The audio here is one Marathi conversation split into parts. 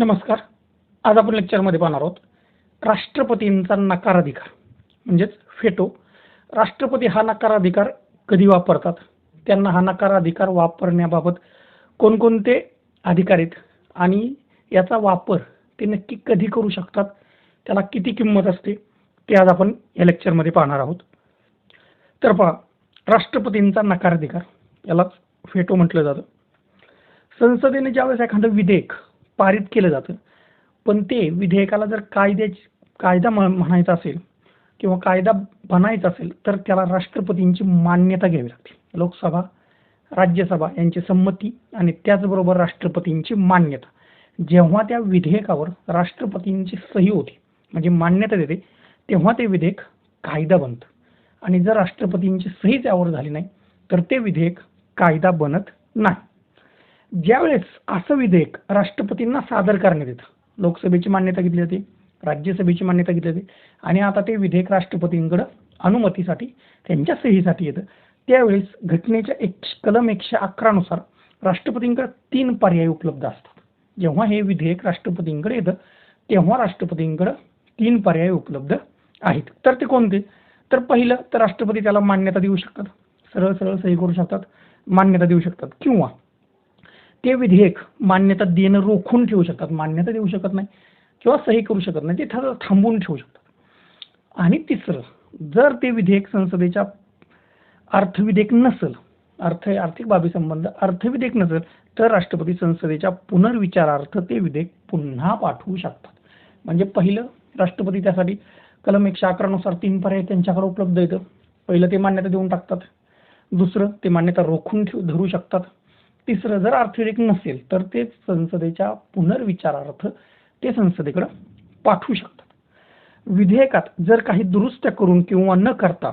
नमस्कार. आज आपण लेक्चरमध्ये पाहणार आहोत. राष्ट्रपतींचा नकाराधिकार म्हणजेच फेटो. राष्ट्रपती हा नकाराधिकार कधी वापरतात? त्यांना हा नकाराधिकार वापरण्याबाबत कोणकोणते अधिकार आहेत? आणि याचा वापर ते नक्की कधी करू शकतात? त्याला किती किंमत असते? ते आज आपण या लेक्चरमध्ये पाहणार आहोत. तर पहा राष्ट्रपतींचा नकाराधिकार यालाच फेटो म्हटलं जातं. संसदेने ज्यावेळेस एखादं विधेयक पारित केलं जातं. पण ते विधेयकाला जर कायद्याची कायदा म्हणायचा असेल किंवा कायदा बनायचा असेल तर त्याला राष्ट्रपतींची मान्यता घ्यावी लागते. लोकसभा राज्यसभा यांची संमती आणि त्याचबरोबर राष्ट्रपतींची मान्यता. जेव्हा त्या विधेयकावर राष्ट्रपतींची सही होते म्हणजे मान्यता देते तेव्हा ते विधेयक कायदा बनतं. आणि जर राष्ट्रपतींची सही त्यावर झाली नाही तर ते विधेयक कायदा बनत नाही. ज्यावेळेस असं विधेयक राष्ट्रपतींना सादर करण्यात येतं लोकसभेची मान्यता घेतली जाते राज्यसभेची मान्यता घेतली जाते आणि आता ते विधेयक राष्ट्रपतींकडं अनुमतीसाठी त्यांच्या सहीसाठी येतं त्यावेळेस घटनेच्या एक कलम एकशे अकरानुसार राष्ट्रपतींकडे तीन पर्याय उपलब्ध असतात. जेव्हा हे विधेयक राष्ट्रपतींकडे येतं तेव्हा राष्ट्रपतींकडे तीन पर्याय उपलब्ध आहेत. तर ते कोणते? तर पहिलं तर राष्ट्रपती त्याला मान्यता देऊ शकतात. सरळ सरळ सही करू शकतात मान्यता देऊ शकतात. किंवा ते विधेयक मान्यता देणं रोखून ठेवू शकतात मान्यता देऊ शकत नाही किंवा सही करू शकत नाही ते ठर- थांबवून ठेवू शकतात. आणि तिसरं जर ते विधेयक संसदेच्या अर्थविधेयक नसेल अर्थ आर्थिक बाबी संबंध अर्थविधेयक नसेल तर राष्ट्रपती संसदेच्या पुनर्विचारार्थ ते विधेयक पुन्हा पाठवू शकतात. म्हणजे पहिलं राष्ट्रपती त्यासाठी कलम एकशे अकरानुसार तीन पर्याय त्यांच्याकडे उपलब्ध येतं पहिलं ते मान्यता देऊन टाकतात. दुसरं ते मान्यता रोखून ठेव धरू शकतात. तिसरं जर अर्थविधेयक नसेल तर ते संसदेच्या पुनर्विचारार्थ ते संसदेकडे पाठवू शकतात. विधेयकात जर काही दुरुस्त्या करून किंवा न करता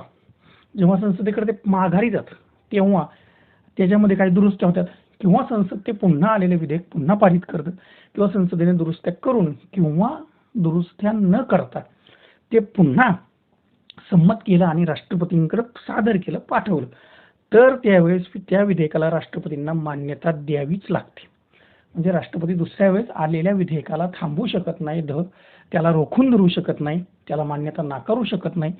जेव्हा संसदेकडे ते माघारी जात तेव्हा त्याच्यामध्ये काही दुरुस्त्या होतात किंवा संसद ते पुन्हा आलेले विधेयक पुन्हा पारित करतं किंवा संसदेने दुरुस्त्या करून किंवा दुरुस्त्या न करता ते पुन्हा संमत केलं आणि राष्ट्रपतींकडे सादर केलं पाठवलं तर त्यावेळेस त्या विधेयकाला राष्ट्रपतींना मान्यता द्यावीच लागते. म्हणजे राष्ट्रपती दुसऱ्या वेळेस आलेल्या विधेयकाला थांबवू शकत नाही ध त्याला रोखून धरू शकत नाही त्याला मान्यता नाकारू शकत नाही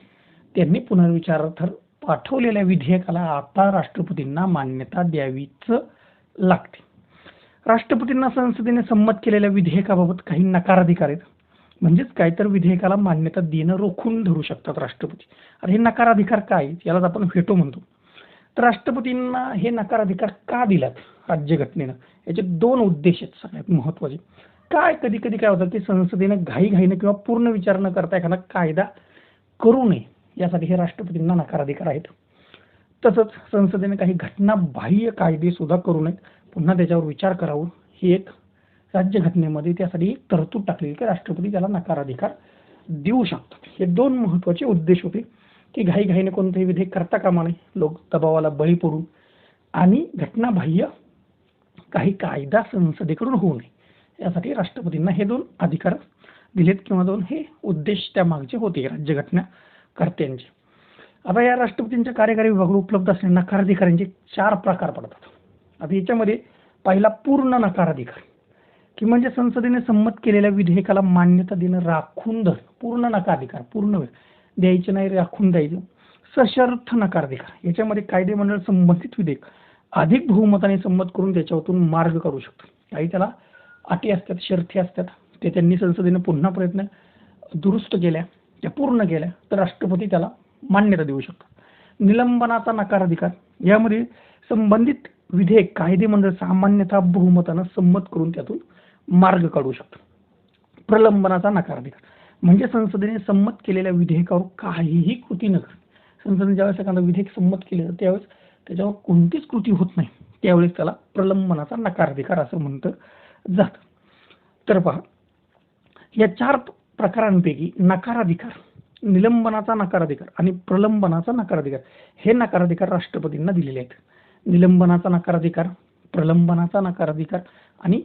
त्यांनी पुनर्विचारार्थ पाठवलेल्या विधेयकाला आता राष्ट्रपतींना मान्यता द्यावीच लागते. राष्ट्रपतींना संसदेने संमत केलेल्या विधेयकाबाबत काही नकाराधिकार आहेत. म्हणजेच काय तर विधेयकाला मान्यता देणं रोखून धरू शकतात राष्ट्रपती. आता हे नकाराधिकार काय यालाच आपण व्हेटो म्हणतो. तर राष्ट्रपतींना हे नकाराधिकार का दिलात राज्यघटनेनं? याचे दोन उद्देश आहेत सगळ्यात महत्त्वाचे काय कधी कधी काय होतं की संसदेनं घाईघाईनं किंवा पूर्ण विचार न करता एखादा कायदा करू नये यासाठी हे राष्ट्रपतींना नकाराधिकार आहेत. तसंच संसदेने काही घटनाबाह्य कायदे सुद्धा करू नयेत. पुन्हा त्याच्यावर विचार करावं ही एक राज्यघटनेमध्ये त्यासाठी एक तरतूद टाकलेली की राष्ट्रपती त्याला नकाराधिकार देऊ शकतात. हे दोन महत्त्वाचे उद्देश होते. की घाईघाईने कोणतंही विधेयक करता कामा नये लोक दबावाला बळी पडून आणि घटनाबाह्य काही कायदा संसदेकडून होऊ नये. यासाठी राष्ट्रपतींना हे दोन अधिकार दिलेत किंवा दोन हे उद्देश त्या मागचे होते राज्यघटना कर्त्यांचे आता या राष्ट्रपतींच्या कार्यकारी विभागावर उपलब्ध असलेल्या नकाराधिकारांचे चार प्रकार पडतात. आता याच्यामध्ये पहिला पूर्ण नकाराधिकार की म्हणजे संसदेने संमत केलेल्या विधेयकाला मान्यता देणं राखून धर पूर्ण नकाराधिकार पूर्ण वेळ. द्यायचे नाही राखून द्यायचं. सशर्थ नकाराधिकार याच्यामध्ये कायदेमंडळ संबंधित विधेयक अधिक बहुमताने संमत करून त्याच्यावरून मार्ग काढू शकतो. काही त्याला अटी असतात शर्थी असतात ते त्यांनी संसदेने पुन्हा प्रयत्न दुरुस्त केल्या त्या पूर्ण केल्या तर राष्ट्रपती त्याला मान्यता देऊ शकतात. निलंबनाचा नकाराधिकार यामध्ये संबंधित विधेयक कायदेमंडळ सामान्यतः बहुमतानं संमत करून त्यातून मार्ग काढू शकतो. प्रलंबनाचा नकाराधिकार म्हणजे संसदेने संमत केलेल्या विधेयकावर काहीही कृती न करणे संसदेने ज्यावेळेस एखादं विधेयक संमत केलं जातं त्यावेळेस त्याच्यावर कोणतीच कृती होत नाही. त्यावेळेस त्याला प्रलंबनाचा नकाराधिकार असं म्हणतं जातं. तर पहा या चार प्रकारांपैकी नकाराधिकार निलंबनाचा नकाराधिकार आणि प्रलंबनाचा नकाराधिकार हे नकाराधिकार राष्ट्रपतींना दिलेले आहेत. निलंबनाचा नकाराधिकार प्रलंबनाचा नकाराधिकार आणि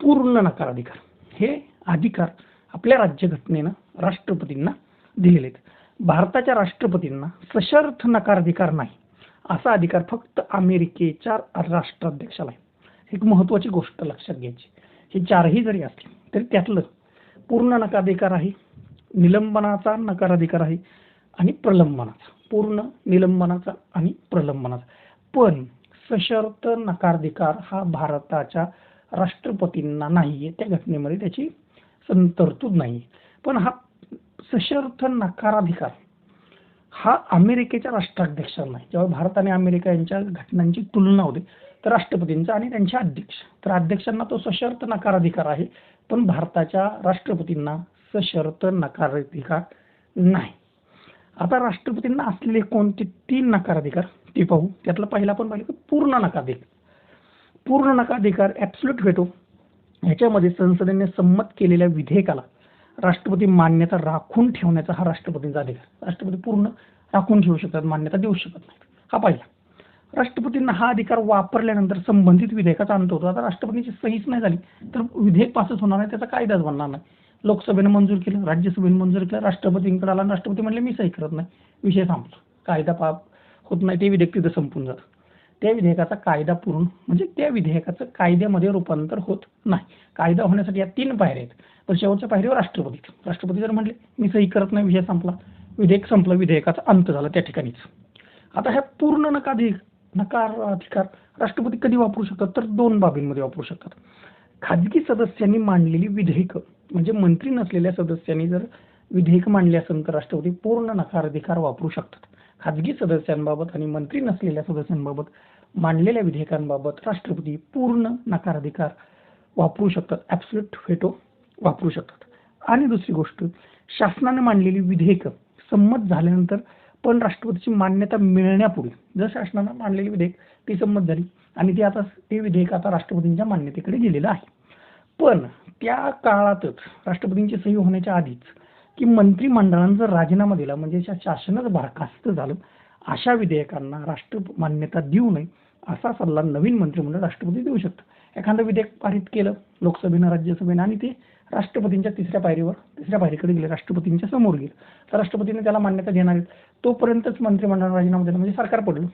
पूर्ण नकाराधिकार हे अधिकार आपल्या राज्यघटनेनं राष्ट्रपतींना दिलेले आहेत भारताच्या राष्ट्रपतींना सशर्थ नकाराधिकार नाही असा अधिकार फक्त अमेरिकेच्या राष्ट्राध्यक्षाला आहे. एक महत्वाची गोष्ट लक्षात घ्यायची. हे चारही जरी असले तरी त्यातलं पूर्ण नकाधिकार आहे निलंबनाचा नकाराधिकार आहे आणि प्रलंबनाचा. पूर्ण निलंबनाचा आणि प्रलंबनाचा. पण सशर्त नकाराधिकार हा भारताच्या राष्ट्रपतींना नाही त्या घटनेमध्ये त्याची तरतूद नाही. पण हा सशर्त नकाराधिकार हा अमेरिकेच्या राष्ट्राध्यक्षांना आहे जेव्हा भारत आणि अमेरिका यांच्या घटनांची तुलना होते तर राष्ट्रपतींचा आणि त्यांचे अध्यक्ष. तर अध्यक्षांना तो सशर्त नकाराधिकार आहे पण भारताच्या राष्ट्रपतींना सशर्त नकाराधिकार नाही. आता राष्ट्रपतींना असलेले कोणते तीन नकाराधिकार? ते पाहू. त्यातला पहिला आपण पाहिलं की पूर्ण नकाधिकार पूर्ण नकाधिकार ॲब्सोल्यूट व्हेटो ह्याच्यामध्ये संसदेने संमत केलेल्या विधेयकाला राष्ट्रपती मान्यता राखून ठेवण्याचा हा राष्ट्रपतींचा अधिकार राष्ट्रपती पूर्ण राखून ठेवू शकतात मान्यता देऊ शकत नाही हा पहिला. राष्ट्रपतींना हा अधिकार वापरल्यानंतर संबंधित विधेयकाचा अंत होतो. आता राष्ट्रपतींची सहीच नाही झाली तर विधेयक पासच होणार नाही त्याचा कायदाच बनणार नाही. लोकसभेने मंजूर केलं राज्यसभेने मंजूर केलं राष्ट्रपतींकडे आला राष्ट्रपती म्हणले मी सही करत नाही. विषय थांबतो. कायदा पा होत नाही ते विधेयक तिथं संपून जातं. त्या विधेयकाचा कायदा पूर्ण म्हणजे त्या विधेयकाचं कायद्यामध्ये रूपांतर होत नाही. कायदा होण्यासाठी या तीन पायऱ्या आहेत. पण शेवटच्या पायरीवर राष्ट्रपती. राष्ट्रपती जर म्हटले मी सही करत नाही विषय संपला. विधेयक संपलं विधेयकाचा अंत झाला त्या ठिकाणीच. आता ह्या पूर्ण नकाधिक नकार अधिकार राष्ट्रपती कधी वापरू शकतात? तर दोन बाबींमध्ये वापरू शकतात. खाजगी सदस्यांनी मांडलेली विधेयकं म्हणजे मंत्री नसलेल्या सदस्यांनी जर विधेयक मांडले असेल तर राष्ट्रपती पूर्ण नकार अधिकार वापरू शकतात. खाजगी सदस्यांबाबत आणि मंत्री नसलेल्या सदस्यांबाबत मांडलेल्या विधेयकांबाबत राष्ट्रपती पूर्ण नकार अधिकार वापरू शकतात. ॲब्सोल्यूट फेटो वापरू शकतात. आणि दुसरी गोष्ट शासनाने मांडलेली विधेयकं संमत झाल्यानंतर पण राष्ट्रपतीची मान्यता मिळण्यापूर्वी जर शासनानं मांडलेली विधेयक ती संमत झाली आणि ती आता ते विधेयक आता राष्ट्रपतींच्या मान्यतेकडे गेलेलं आहे. पण त्या काळातच राष्ट्रपतींची सही होण्याच्या आधीच की मंत्रिमंडळानं जर राजीनामा दिला म्हणजे शासनच बरखास्त झालं अशा विधेयकांना राष्ट्र मान्यता देऊ नये असा सल्ला नवीन मंत्रिमंडळ राष्ट्रपती देऊ शकतं. एखादं विधेयक पारित केलं लोकसभेनं राज्यसभेनं आणि ते राष्ट्रपतींच्या तिसऱ्या पायरीवर तिसऱ्या पायरीकडे गेले राष्ट्रपतींच्या समोर गेले तर राष्ट्रपतीने त्याला मान्यता देणार आहेत. तोपर्यंतच मंत्रिमंडळ राजीनामा दिला म्हणजे सरकार पडलं.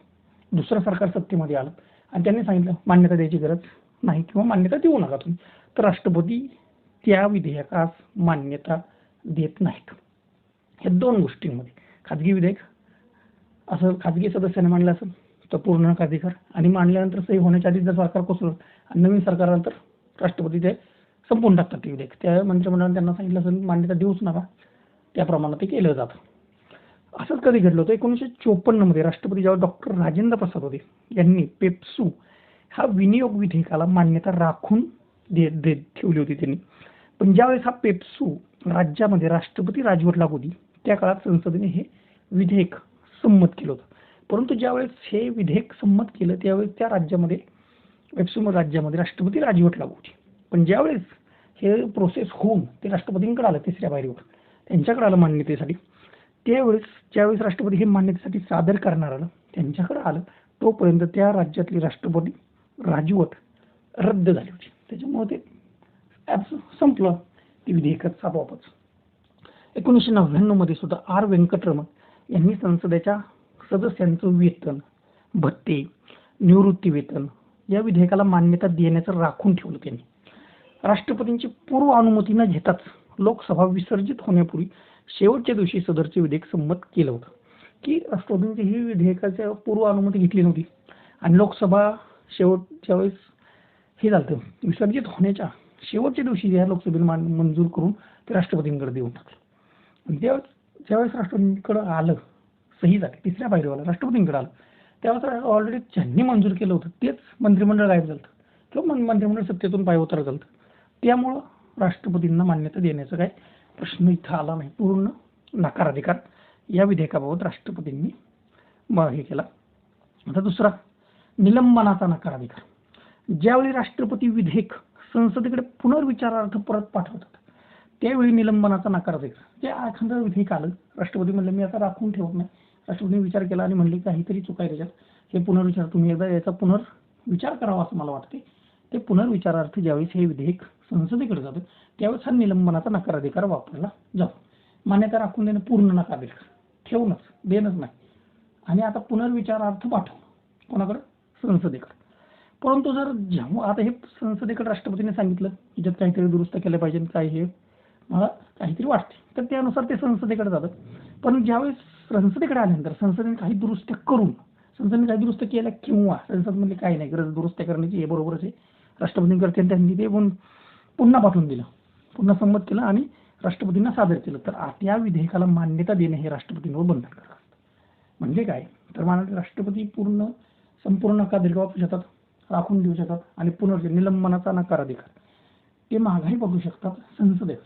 दुसरं सरकार सत्तेमध्ये आलं. आणि त्यांनी सांगितलं मान्यता द्यायची गरज नाही किंवा मान्यता देऊ नका तुम्ही. तर राष्ट्रपती त्या विधेयकास मान्यता देत नाहीत. या दोन गोष्टींमध्ये. खाजगी विधेयक असं खाजगी सदस्याने मांडलं असं तर पूर्ण अधिकार आणि मांडल्यानंतर सही होण्याच्या आधी जर सरकार कोसळलं आणि नवीन सरकार तर राष्ट्रपती ते संपवून टाकतात ते विधेयक. त्या मंत्रिमंडळाने त्यांना सांगितलं असेल मान्यता देऊच नका. त्याप्रमाणे ते केलं जातं. असंच कधी घडलं होतं एकोणीसशे चोपन्नमध्ये राष्ट्रपती जेव्हा डॉक्टर राजेंद्र प्रसाद होते यांनी पेप्सू हा विनियोग विधेयकाला मान्यता राखून दे देत ठेवली होती त्यांनी. पण ज्यावेळेस हा पेप्सू राज्यामध्ये राष्ट्रपती राजवट लागू होती. त्या काळात संसदेने हे विधेयक संमत केलं होतं. परंतु ज्यावेळेस हे विधेयक संमत केलं त्यावेळेस त्या राज्यामध्ये पेप्सू राज्यामध्ये राष्ट्रपती राजवट लागू होती. पण ज्यावेळेस हे प्रोसेस होऊन ते राष्ट्रपतींकडे आलं तिसऱ्या पायरीवर त्यांच्याकडे आलं मान्यतेसाठी त्यावेळेस ज्यावेळेस राष्ट्रपती हे मान्यतेसाठी सादर करणार आलं त्यांच्याकडे आलं तोपर्यंत त्या राज्यातली राष्ट्रपती राजवट रद्द झाली होती. त्याच्यामुळे ते ॲप संपलं. ती विधेयकच आपोआपच. एकोणीसशे नव्याण्णवमध्ये सुद्धा आर व्यंकटरमण यांनी संसदेच्या सदस्यांचं वेतन भत्ते निवृत्ती वेतन या विधेयकाला मान्यता देण्याचं राखून ठेवलं त्यांनी. राष्ट्रपतींची पूर्व अनुमती न घेताच लोकसभा विसर्जित होण्यापूर्वी शेवटच्या दिवशी सदरचे विधेयक संमत केलं होतं. की राष्ट्रपतींची ही विधेयकाच्या पूर्व अनुमती घेतली नव्हती. आणि लोकसभा शेवटच्या वेळेस हे झालं विसर्जित होण्याच्या शेवटच्या दिवशी ह्या लोकसभेने मान मंजूर करून ते राष्ट्रपतींकडे देऊन टाकलं. आणि त्यावेळेस ज्यावेळेस राष्ट्रपतींकडे आलं सही झाली तिसऱ्या पायरीवाला राष्ट्रपतींकडे आलं त्यावेळेस ऑलरेडी ज्यांनी मंजूर केलं होतं तेच मंत्रिमंडळ गायब झालं किंवा मंत्रिमंडळ सत्तेतून पायउतार झालं त्यामुळं राष्ट्रपतींना मान्यता देण्याचा काय प्रश्न इथं आला नाही. पूर्ण नकार अधिकार या विधेयकाबाबत राष्ट्रपतींनी हे केला. आता दुसरा निलंबनाचा नकार अधिकार. ज्यावेळी राष्ट्रपती विधेयक संसदेकडे पुनर्विचारार्थ परत पाठवतात. त्यावेळी निलंबनाचा नकार अधिकार जे एखादं विधेयक आलं राष्ट्रपती म्हणले मी आता राखून ठेवत नाही. राष्ट्रपतीने विचार केला आणि म्हणले काहीतरी चुका आहे त्याच्यात. हे पुनर्विचार तुम्ही एकदा याचा पुनर्विचार करावा असं मला वाटते ते पुनर्विचारार्थ ज्यावेळेस हे विधेयक संसदेकडे जातं त्यावेळेस हा निलंबनाचा नकार अधिकार वापरला जातो. मान्यता राखून देणं पूर्ण नकार अधिकार. ठेवूनच देणंच नाही. आणि आता पुनर्विचारार्थ पाठवणं कोणाकडं? संसदेकडे. परंतु जर जेव्हा आता हे संसदेकडे राष्ट्रपतीने सांगितलं की ज्यात काहीतरी दुरुस्त केलं पाहिजे काय हे मला काहीतरी वाटते तर त्यानुसार ते संसदेकडे जातं पण ज्यावेळेस संसदेकडे आल्यानंतर संसदेने काही दुरुस्त करून संसदेने काही दुरुस्त केल्या किंवा संसदमध्ये काही नाही गरज दुरुस्त्या करण्याची हे बरोबरच आहे. राष्ट्रपतींनी करते त्यांनी ते पण पुन्हा पाठवून दिलं. पुन्हा संमत केलं आणि राष्ट्रपतींना सादर केलं. तर त्या विधेयकाला मान्यता देणे हे राष्ट्रपतींवर बंधनकारक असतं म्हणजे काय? तर मला राष्ट्रपती पूर्ण संपूर्ण नकाराधिकार वापरू शकतात राखून देऊ शकतात आणि पुनर्ज निलंबनाचा नकार अधिकार. ते महागाई बघू शकतात संसदेत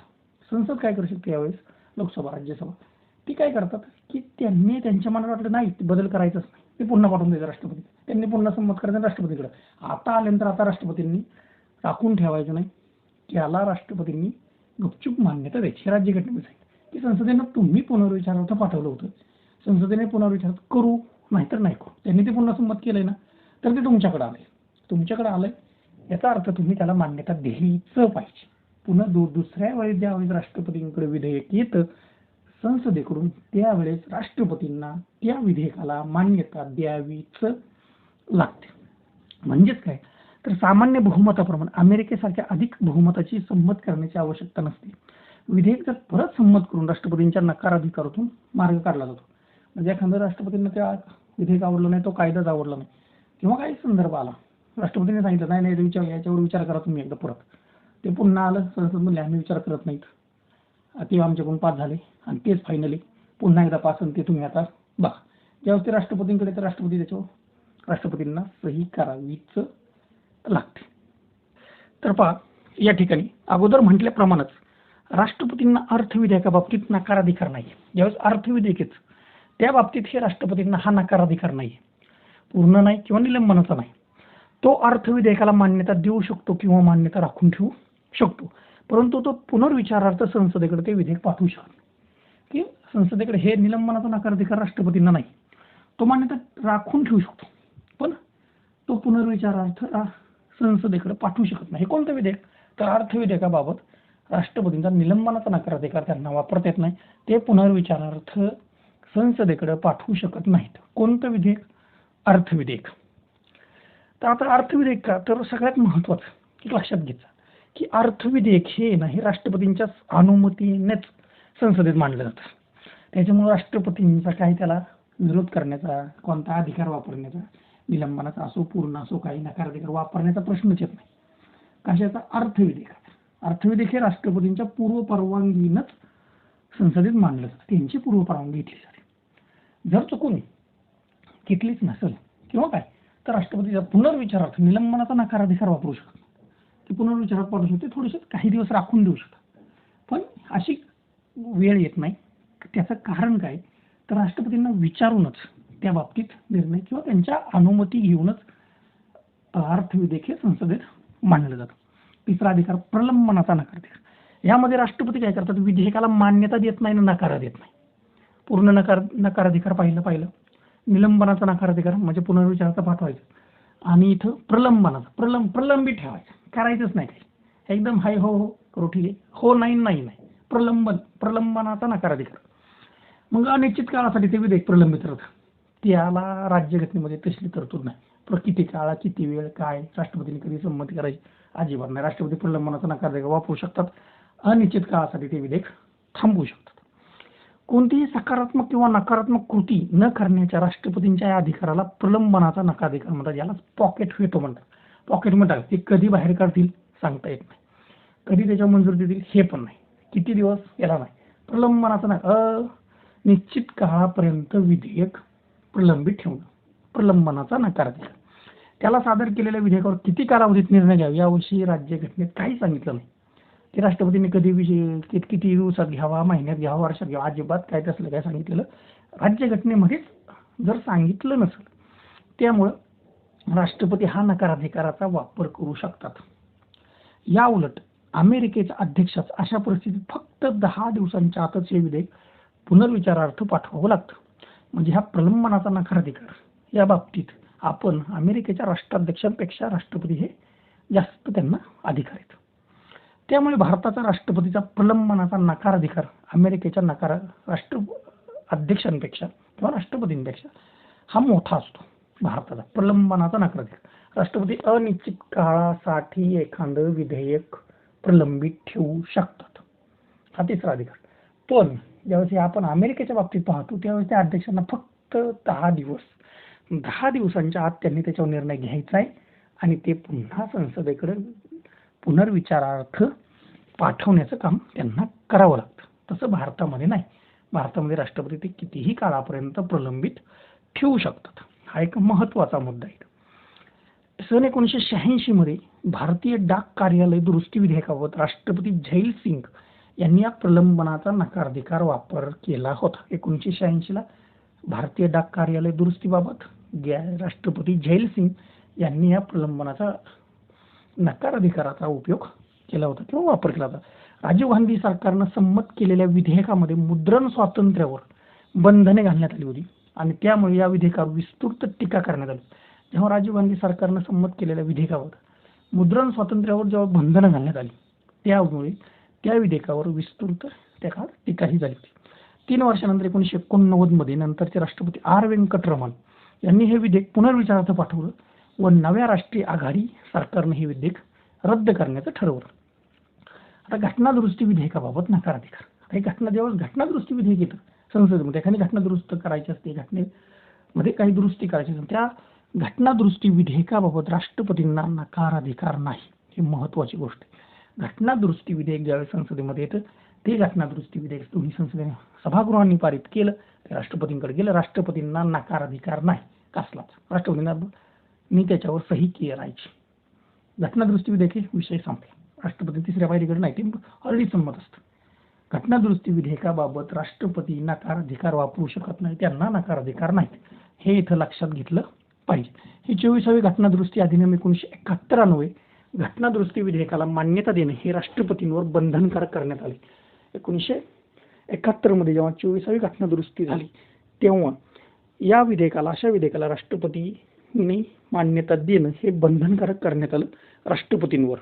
संसद काय करू शकते यावेळेस? लोकसभा राज्यसभा. ती काय करतात की त्यांनी त्यांच्या मनात वाटलं नाही बदल करायचंच नाही. ते पुन्हा पाठवून द्यायचं राष्ट्रपती. त्यांनी पुन्हा संमत करायचं राष्ट्रपतीकडे. आता आल्यानंतर आता राष्ट्रपतींनी राखून ठेवायचं नाही. त्याला राष्ट्रपतींनी गुपचूप मान्यता द्यायची. हे राज्यघटनेमध्ये सांगितलं. की संसदेनं तुम्ही पुनर्विचारार्थ पाठवलं होतं. संसदेने पुनर्विचार करू नाहीतर नाही करू. त्यांनी ते पुन्हा संमत केलंय ना तर ते तुमच्याकडे आले तुमच्याकडे आलंय याचा अर्थ तुम्ही त्याला मान्यता द्यायचं पाहिजे. पुन्हा दु दुसऱ्या वेळेस ज्यावेळेस राष्ट्रपतींकडे विधेयक येतं संसदेकडून त्यावेळेस राष्ट्रपतींना त्या विधेयकाला मान्यता द्यावीच लागते. म्हणजेच काय? तर सामान्य बहुमताप्रमाणे अमेरिकेसारख्या अधिक बहुमताची संमत करण्याची आवश्यकता नसते. विधेयक जर परत संमत करून राष्ट्रपतींच्या नकाराधिकारातून मार्ग काढला जातो. म्हणजे एखाद्या राष्ट्रपतींना त्या विधेयक आवडलं नाही तो कायदाच आवडला नाही. किंवा काही संदर्भ आला राष्ट्रपतींनी सांगितलं नाही नाही विचार याच्यावर विचार करा तुम्ही एकदा परत. ते पुन्हा आलं संसद म्हणले आम्ही विचार करत नाहीत. ते आमच्याकडून पास झाले. आणि तेच फायनली पुन्हा एकदा पास आणि ते तुम्ही आता बघा. ज्यावेळेस ते राष्ट्रपतींकडे तर राष्ट्रपती त्याच्यावर राष्ट्रपतींना सही करावीच लागते. तर पहा या ठिकाणी अगोदर म्हटल्याप्रमाणेच राष्ट्रपतींना अर्थविधेयकाबाबतीत नकाराधिकार नाही ज्यावेळेस अर्थविधेयकच त्या बाबतीत हे राष्ट्रपतींना हा नकाराधिकार नाही पूर्ण नाही किंवा निलंबनाचा नाही. तो अर्थविधेयकाला मान्यता देऊ शकतो किंवा मान्यता राखून ठेवू शकतो. परंतु तो पुनर्विचारार्थ संसदेकडे ते विधेयक पाठवू शकत की संसदेकडे हे निलंबनाचा नकाराधिकार राष्ट्रपतींना नाही. तो मान्यता राखून ठेवू शकतो. पण तो पुनर्विचारार्थ संसदेकडे पाठवू शकत नाही. हे कोणतं विधेयक? तर अर्थविधेयकाबाबत राष्ट्रपतींचा निलंबनाचा नकाराधिकार त्यांना वापरता येत नाही. ते पुनर्विचारार्थ संसदेकडे पाठवू शकत नाहीत. कोणतं विधेयक? अर्थविधेयक तर आता अर्थविधेयक का? तर सगळ्यात महत्त्वाचं एक लक्षात घ्यायचं. की अर्थविधेयक हे ना हे राष्ट्रपतींच्या अनुमतीनेच संसदेत मांडलं जातं. त्याच्यामुळे राष्ट्रपतींचा काही त्याला विरोध करण्याचा कोणता अधिकार वापरण्याचा निलंबनाचा असो पूर्ण असो काही नकार अधिकार वापरण्याचा प्रश्नच येत नाही. कशाचा? अर्थविधेयक अर्थविधेयक हे राष्ट्रपतींच्या पूर्व परवानगीनंच संसदेत मांडलं जातं. त्यांची पूर्व परवानगी घेतली जाते. जर चुकून घेतलीच नसेल किंवा काय तर राष्ट्रपतीचा पुनर्विचारार्थ निलंबनाचा नकाराधिकार वापरू शकतात ते पुनर्विचारात पाठवू शकते थोडेसे काही दिवस राखून देऊ शकतात. पण अशी वेळ येत नाही. त्याचं कारण काय? तर राष्ट्रपतींना विचारूनच त्या बाबतीत निर्णय किंवा त्यांच्या अनुमती घेऊनच अर्थविधेयक हे संसदेत मांडलं जातं. तिसरा अधिकार प्रलंबनाचा नकार अधिकार यामध्ये राष्ट्रपती काय करतात? विधेयकाला मान्यता देत नाही आणि नकार देत नाही. पूर्ण नकार नकाराधिकार पाहिलं पाहिलं. निलंबनाचा नकाराधिकार म्हणजे पुनर्विचाराचा पाठवायचं आणि इथं प्रलंबनाचा प्रलंब प्रलंबित ठेवायचं. करायचंच नाही काही एकदम हाय हो हो करू ठीक आहे. हो नाही नाही नाही. प्रलंबन प्रलंबनाचा नकाराधिकार मग अनिश्चित काळासाठी ते विधेयक प्रलंबित राहतं. त्याला राज्यघटनेमध्ये तसली तरतूद नाही. पर किती काळा किती वेळ काय राष्ट्रपतीने कधी संमती करायची? अजिबात नाही. राष्ट्रपती प्रलंबनाचा नकाराधिकार वापरू शकतात. अनिश्चित काळासाठी ते विधेयक थांबवू शकतात. कोणतीही सकारात्मक किंवा नकारात्मक कृती न करण्याच्या राष्ट्रपतींच्या या अधिकाराला प्रलंबनाचा नकाधिकार म्हणतात. याला पॉकेट व्हेटो म्हणतात. पॉकेट म्हणतात. ते कधी बाहेर काढतील? सांगता येत नाही. कधी त्याच्या मंजुरी देतील? हे पण नाही. किती दिवस? याला नाही. प्रलंबनाचा नाही. निश्चित काळापर्यंत विधेयक प्रलंबित ठेवणं. प्रलंबनाचा नकाराधिकार. त्याला सादर केलेल्या विधेयकावर किती कालावधीत निर्णय घ्यावा? याविषयी राज्यघटनेत काही सांगितलं नाही. की राष्ट्रपतींनी कधी विषय कित- किती दिवसात घ्यावा महिन्यात घ्यावा वर्षात घ्यावा अजिबात काय तसलं काय सांगितलेलं राज्यघटनेमध्येच जर सांगितलं नसेल त्यामुळं राष्ट्रपती हा नकाराधिकाराचा वापर करू शकतात. या उलट अमेरिकेच्या अध्यक्षाच अशा परिस्थितीत फक्त दहा दिवसांच्या आतच हे विधेयक पुनर्विचारार्थ पाठवावं लागतं. म्हणजे हा प्रलंबनाचा नकाराधिकार. या बाबतीत आपण अमेरिकेच्या राष्ट्राध्यक्षांपेक्षा राष्ट्रपती हे जास्त त्यांना अधिकार आहेत. त्यामुळे भारताचा राष्ट्रपतीचा प्रलंबनाचा नकार अधिकार अमेरिकेच्या नकार राष्ट्र अध्यक्षांपेक्षा किंवा राष्ट्रपतींपेक्षा हा मोठा असतो. भारताचा प्रलंबनाचा नकाराधिकार राष्ट्रपती अनिश्चित काळासाठी एखादं विधेयक प्रलंबित ठेवू शकतात. हा तिसरा अधिकार. पण ज्यावेळेस हे आपण अमेरिकेच्या बाबतीत पाहतो त्यावेळेस त्या अध्यक्षांना फक्त दहा दिवस दहा दिवसांच्या आत त्यांनी त्याच्यावर निर्णय घ्यायचा आहे आणि ते पुन्हा संसदेकडे पुनर्विचारार्थ पाठवण्याचं काम त्यांना करावं लागतं. तसं भारतामध्ये नाही. भारतामध्ये राष्ट्रपती ते कितीही काळापर्यंत प्रलंबित ठेवू शकतात. हा एक महत्त्वाचा मुद्दा आहे. सन एकोणीसशे शहाऐंशी मध्ये भारतीय डाक कार्यालय दुरुस्ती विधेयकाबाबत राष्ट्रपती झैल सिंग यांनी या प्रलंबनाचा नकाराधिकार वापर केला होता. एकोणीसशे शहाऐंशीला भारतीय डाक कार्यालय दुरुस्तीबाबत राष्ट्रपती झैल सिंग यांनी या प्रलंबनाचा नकार अधिकाराचा उपयोग केला होता किंवा वापर केला होता. राजीव गांधी सरकारनं संमत केलेल्या विधेयकामध्ये मुद्रण स्वातंत्र्यावर बंधने घालण्यात आली होती आणि त्यामुळे या विधेयकावर विस्तृत टीका करण्यात आली. जेव्हा राजीव गांधी सरकारनं संमत केलेल्या विधेयकावर मुद्रण स्वातंत्र्यावर जेव्हा बंधनं घालण्यात आली त्यामुळे त्या विधेयकावर विस्तृत त्या काळात टीकाही झाली होती. तीन वर्षानंतर एकोणीसशे एकोणनव्वदमध्ये नंतरचे राष्ट्रपती आर व्यंकटरमण यांनी हे विधेयक पुनर्विचारार्थ पाठवलं. व नव्या राष्ट्रीय आघाडी सरकारने हे विधेयक रद्द करण्याचं ठरवलं. आता घटना दुरुस्ती विधेयकाबाबत नकाराधिकार. आता हे घटना जेव्हा घटना दुरुस्ती विधेयक येतं संसदेमध्ये एखादी घटना दुरुस्त करायची असते घटनेमध्ये काही दुरुस्ती करायची असते त्या घटनादुरुस्ती विधेयकाबाबत राष्ट्रपतींना नकाराधिकार नाही. ही महत्वाची गोष्ट आहे. घटना दुरुस्ती विधेयक ज्यावेळेस संसदेमध्ये येतं ते घटना दुरुस्ती विधेयक दोन्ही संसदेने सभागृहांनी पारित केलं ते राष्ट्रपतींकडे गेलं राष्ट्रपतींना नकाराधिकार नाही. कसलाच. राष्ट्रपतींना मी त्याच्यावर सही करायची राहायची. घटनादुरुस्ती विधेयक विषय संपला. राष्ट्रपती तिसऱ्या पायरीकडे नाही ते ऑलरेडी संमत असतं. घटनादुरुस्ती विधेयकाबाबत राष्ट्रपती नकार अधिकार वापरू शकत नाही त्यांना नकाराधिकार नाहीत. हे इथं लक्षात घेतलं पाहिजे. ही चोवीसावी घटनादुरुस्ती अधिनियम एकोणीसशे एकाहत्तर अन्वये घटनादुरुस्ती विधेयकाला मान्यता देणे हे राष्ट्रपतींवर बंधनकारक करण्यात आले. एकोणीसशे एकाहत्तरमध्ये जेव्हा चोवीसावी घटनादुरुस्ती झाली तेव्हा या विधेयकाला अशा विधेयकाला राष्ट्रपतींनी मान्यता देणं हे बंधनकारक करण्यात आलं राष्ट्रपतींवर.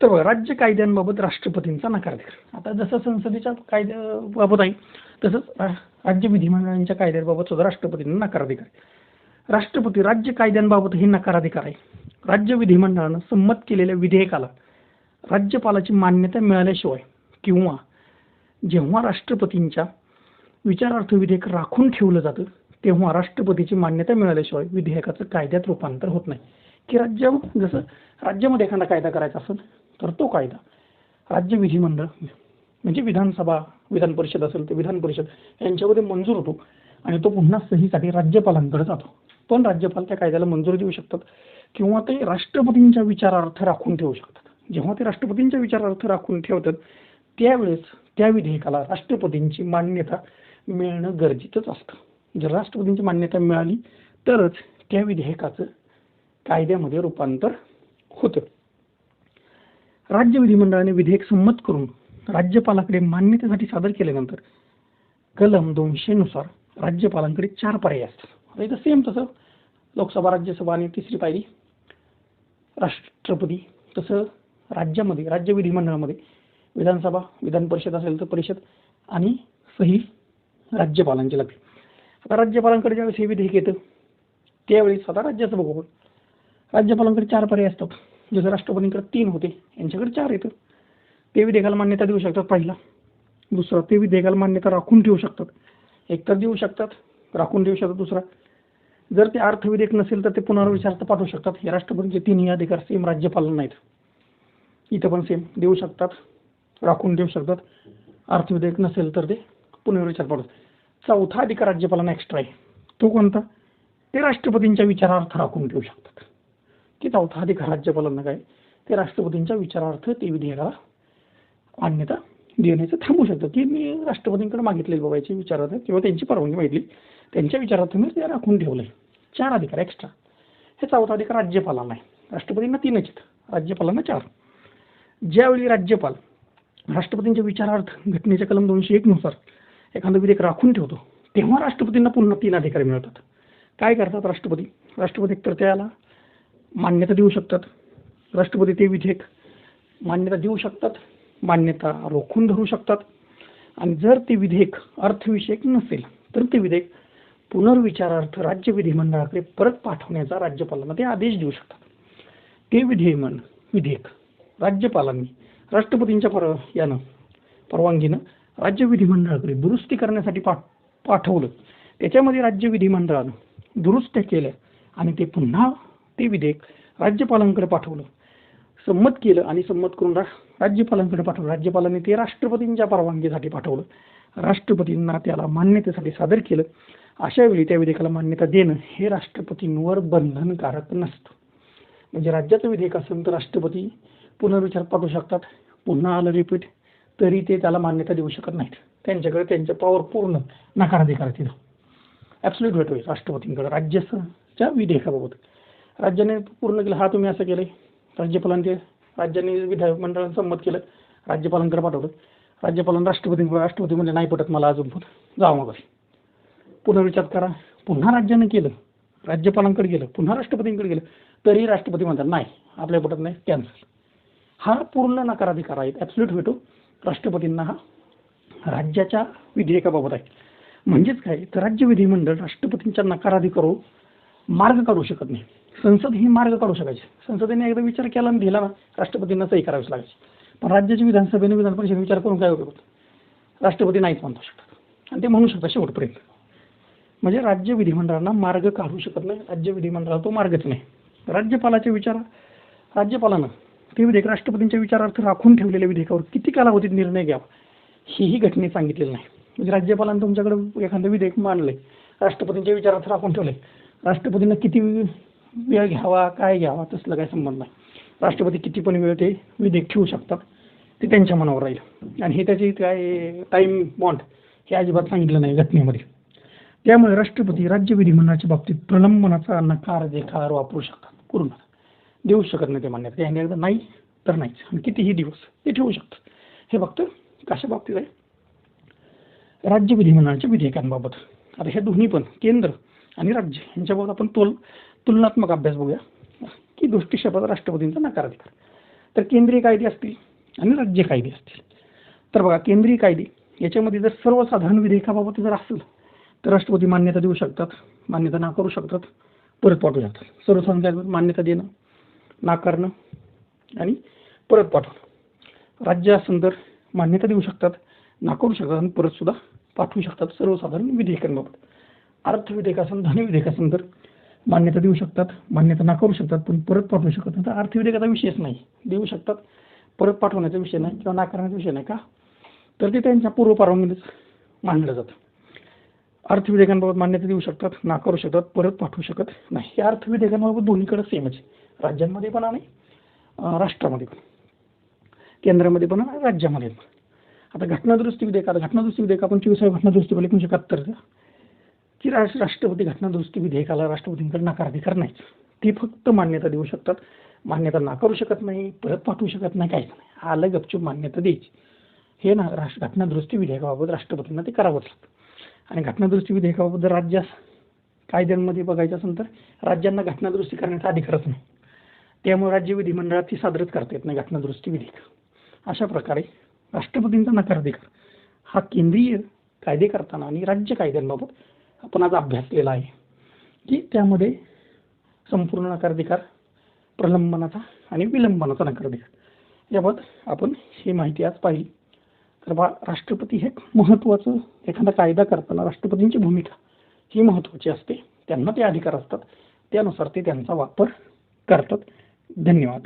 तर राज्य कायद्यांबाबत राष्ट्रपतींचा नकाराधिकार आता जसं संसदेच्या कायद्याबाबत आहे तसंच राज्य विधिमंडळांच्या कायद्यांबाबत सुद्धा राष्ट्रपतींना नकाराधिकार आहे. राष्ट्रपती राज्य कायद्यांबाबतही नकाराधिकार आहे. राज्य विधिमंडळानं संमत केलेल्या विधेयकाला राज्यपालाची मान्यता मिळाल्याशिवाय किंवा जेव्हा राष्ट्रपतींच्या विचारार्थ विधेयक राखून ठेवलं जातं तेव्हा राष्ट्रपतीची मान्यता मिळाल्याशिवाय विधेयकाचं कायद्यात रूपांतर होत नाही. की राज्य जसं राज्यामध्ये एखादा कायदा करायचा असेल तर तो कायदा. राज्य विधिमंडळ म्हणजे विधानसभा विधान परिषद असेल तर विधान परिषद यांच्यामध्ये मंजूर होतो. आणि तो पुन्हा सहीसाठी राज्यपालांकडे जातो. पण राज्यपाल त्या कायद्याला मंजुरी देऊ शकतात किंवा ते राष्ट्रपतींच्या विचारार्थ राखून ठेवू शकतात. जेव्हा ते राष्ट्रपतींच्या विचारार्थ राखून ठेवतात त्यावेळेस त्या विधेयकाला राष्ट्रपतींची मान्यता मिळणं गरजेचंच असतं. जर राष्ट्रपतींची मान्यता मिळाली तरच त्या विधेयकाचं कायद्यामध्ये रूपांतर होतं. राज्य विधिमंडळाने विधेयक संमत करून राज्यपालाकडे मान्यतेसाठी सादर केल्यानंतर कलम दोनशे नुसार राज्यपालांकडे चार पर्याय असतात. इथं सेम तसं लोकसभा राज्यसभा आणि तिसरी पायरी राष्ट्रपती तसं राज्यामध्ये राज्य विधिमंडळामध्ये विधानसभा विधान परिषद असेल तर परिषद आणि सही राज्यपालांची लागते. राज्यपालांकडे ज्यावेळेस हे विधेयक येतं त्यावेळी आता राज्याचं बघू आपण. राज्यपालांकडे चार पर्याय असतात. जसं राष्ट्रपतींकडे तीन होते यांच्याकडे चार येतं. ते विधेयकाला मान्यता देऊ शकतात पहिला. दुसरा ते विधेयकाला मान्यता राखून ठेवू शकतात. एकतर देऊ शकतात राखून ठेवू शकतात दुसरा. जर ते अर्थविधेयक नसेल तर ते पुनर्विचारार्थ पाठवू शकतात. हे राष्ट्रपतींचे तिन्ही अधिकार सेम राज्यपालांना नाहीत. इथं पण सेम देऊ शकतात राखून देऊ शकतात. अर्थविधेयक नसेल तर ते पुनर्विचार पाठवतात. चौथा अधिकार राज्यपालांना एक्स्ट्रा आहे. तो कोणता? ते राष्ट्रपतींच्या विचारार्थ राखून ठेवू शकतात. की चौथा अधिकार राज्यपालांना काय? ते राष्ट्रपतींच्या विचारार्थ ते विधेयकाला मान्यता देण्याचं थांबू शकतं की मी राष्ट्रपतींकडे मागितले बाबा याची विचारार्थ किंवा त्यांची परवानगी मागितली त्यांच्या विचारार्थ मी ते राखून ठेवलंय. चार अधिकार एक्स्ट्रा हे चौथा अधिकार राज्यपालांना आहे. राष्ट्रपतींना तीनच आहेत. राज्यपालांना चार. ज्यावेळी राज्यपाल राष्ट्रपतींच्या विचारार्थ घटनेच्या कलम दोनशे एक नुसार एखादं विधेयक राखून ठेवतो तेव्हा राष्ट्रपतींना पुन्हा तीन अधिकार मिळतात. काय करतात राष्ट्रपती? राष्ट्रपती एकतर त्याला मान्यता देऊ शकतात. राष्ट्रपती ते विधेयक मान्यता देऊ शकतात मान्यता रोखून धरू शकतात. आणि जर ते विधेयक अर्थविषयक नसेल तर ते विधेयक पुनर्विचारार्थ राज्य विधिमंडळाकडे परत पाठवण्याचा राज्यपालांना ते आदेश देऊ शकतात. ते विधेयमन विधेयक राज्यपालांनी राष्ट्रपतींच्या पर यानं परवानगीनं राज्य विधिमंडळाकडे दुरुस्ती करण्यासाठी पाठ पाठवलं. त्याच्यामध्ये राज्य विधिमंडळानं दुरुस्त्या केल्या आणि ते पुन्हा ते विधेयक राज्यपालांकडे पाठवलं. संमत केलं आणि संमत करून रा राज्यपालांकडे पाठवलं. राज्यपालांनी ते राष्ट्रपतींच्या परवानगीसाठी पाठवलं. राष्ट्रपतींना त्याला मान्यतेसाठी सादर केलं. अशा वेळी त्या विधेयकाला मान्यता देणं हे राष्ट्रपतींवर बंधनकारक नसतं. म्हणजे राज्याचं विधेयक असेल तर राष्ट्रपती पुनर्विचार पाठवू शकतात. पुन्हा आलं रिपीट तरी ते त्याला मान्यता देऊ शकत नाहीत. त्यांच्याकडे त्यांच्या पॉवर पूर्ण नकाराधिकार तिथं ॲब्सोल्यूट वेट होईल राष्ट्रपतींकडे राज्याच्या विधेयकाबाबत. राज्याने पूर्ण केलं हा तुम्ही असं केलं राज्यपालांचे राज्याने राज्यांनी विधानमंडळानं संमत केलं राज्यपालांकडे पाठवलं. राज्यपालांना राष्ट्रपतींकडे राष्ट्रपती म्हणजे नाही पटत मला अजून पण जावं मग पुनर्विचार करा. पुन्हा राज्यानं केलं राज्यपालांकडे गेलं पुन्हा राष्ट्रपतींकडे गेलं तरी राष्ट्रपती म्हणतात नाही आपल्या पटत नाही कॅन्सल हा पूर्ण नकाराधिकार आहे ॲब्सोल्यूट भेटू राष्ट्रपतींना हा राज्याच्या विधेयकाबाबत आहे. म्हणजेच काय? तर राज्य विधिमंडळ राष्ट्रपतींच्या नकाराधिकारावर मार्ग काढू शकत नाही. संसद ही मार्ग काढू शकायची. संसदेने एकदा विचार केला आणि दिला ना राष्ट्रपतींना सही करावीच लागायची. पण राज्याच्या विधानसभेने विधान परिषद विचार करून काय उपयोग राष्ट्रपती नाहीच म्हणू शकतात. आणि ते म्हणू शकतात शेवटपर्यंत. म्हणजे राज्य विधिमंडळांना मार्ग काढू शकत नाही. राज्य विधिमंडळाला तो मार्गच नाही. राज्यपालाचे विचार राज्यपालानं ते विधेयक राष्ट्रपतींच्या विचारार्थ राखून ठेवलेल्या विधेयकावर किती कालावधीत निर्णय घ्यावा हेही घटनेत सांगितलेलं नाही. म्हणजे राज्यपालांनी तुमच्याकडे एखादं विधेयक मांडलंय राष्ट्रपतींच्या विचारार्थ राखून ठेवलंय. राष्ट्रपतींना किती वेळ घ्यावा काय घ्यावा तसलं काय संबंध नाही. राष्ट्रपती किती पण वेळ ते विधेयक ठेवू शकतात ते त्यांच्या मनावर राहील. आणि हे त्याची काय टाईम बॉन्ड हे अजिबात सांगितलं नाही घटनेमध्ये. त्यामुळे राष्ट्रपती राज्य विधिमंडळाच्या बाबतीत प्रलंबनाचा नकार देखार वापरू शकतात पूर्ण देऊ शकत नाही ते मान्यता. यांनी एकदा नाही तर नाहीच आणि कितीही दिवस ते ठेवू शकतात. हे फक्त कशा बाबतीत आहे? राज्य विधिमंडळाच्या विधेयकांबाबत. आता हे दोन्ही पण केंद्र आणि राज्य यांच्याबाबत आपण तुल तुलनात्मक अभ्यास बघूया. की दृष्टीक्षेपात राष्ट्रपतींचा नकाराधिकार तर केंद्रीय कायदे असतील आणि राज्य कायदे असतील. तर बघा केंद्रीय कायदे याच्यामध्ये जर सर्वसाधारण विधेयकाबाबत जर असेल तर राष्ट्रपती मान्यता देऊ शकतात मान्यता नाकारू शकतात परत पाठवू शकतात. सर्वसाधारण मान्यता देणं नाकारणं आणि परत पाठवणं. राज्य असेल तर मान्यता देऊ शकतात नाकारू शकतात आणि परत सुद्धा पाठवू शकतात सर्वसाधारण विधेयकांबाबत. अर्थ विधेयक असेल धन विधेयक असेल तर मान्यता देऊ शकतात मान्यता नाकारू शकतात पण परत पाठवू शकत नाही. तर अर्थविधेयकाचा विषयच नाही. देऊ शकतात परत पाठवण्याचा विषय नाही किंवा नाकारण्याचा विषय नाही का? तर ते त्यांच्या पूर्व परवानगीनेच मांडलं जातं. अर्थविधेयकांबाबत मान्यता देऊ शकतात नाकारू शकतात परत पाठवू शकत नाही. हे अर्थविधेयकांबाबत दोन्हीकडे सेमच आहे. राज्यांमध्ये पण आणि राष्ट्रामध्ये पण. केंद्रामध्ये पण आणि राज्यामध्ये पण. आता घटनादुरुस्ती विधेयक आता घटनादुरुस्ती विधेयक आपण चोवीसाव्या घटनादुरुस्ती बिल एकोणीशे एकाहत्तरचं की राष्ट्र राष्ट्रपती घटनादुरुस्ती विधेयकाला राष्ट्रपतींकडे नकाराधिकार नाहीच ते फक्त मान्यता देऊ शकतात. मान्यता नाकारू शकत नाही परत पाठवू शकत नाही काहीच नाही. आलं गपचूप मान्यता द्यायची. हे ना राष्ट्र घटनादुरुस्ती विधेयकाबाबत राष्ट्रपतींना ते करावंच लागतं. आणि घटनादुरुस्ती विधेयकाबाबत जर राज्यास कायद्यांमध्ये बघायचं असेल तर राज्यांना घटनादुरुस्ती करण्याचा अधिकारच नाही. त्यामुळे राज्य विधिमंडळात ती सादरच करता येत नाही घटनादुरुस्ती विधेयक अशा प्रकारे राष्ट्रपतींचा नकाराधिकार हा केंद्रीय कायदे करताना आणि राज्य कायद्यांबाबत आपण आज अभ्यासलेला आहे. की त्यामध्ये संपूर्ण नकाराधिकार प्रलंबनाचा आणि विलंबनाचा नकाराधिकार. याबाबत आपण ही माहिती आज पाहिली. तर बा राष्ट्रपती हे महत्त्वाचं एखादा कायदा करताना राष्ट्रपतींची भूमिका ही महत्त्वाची असते. त्यांना ते अधिकार असतात. त्यानुसार ते त्यांचा वापर करतात. धन्यवाद.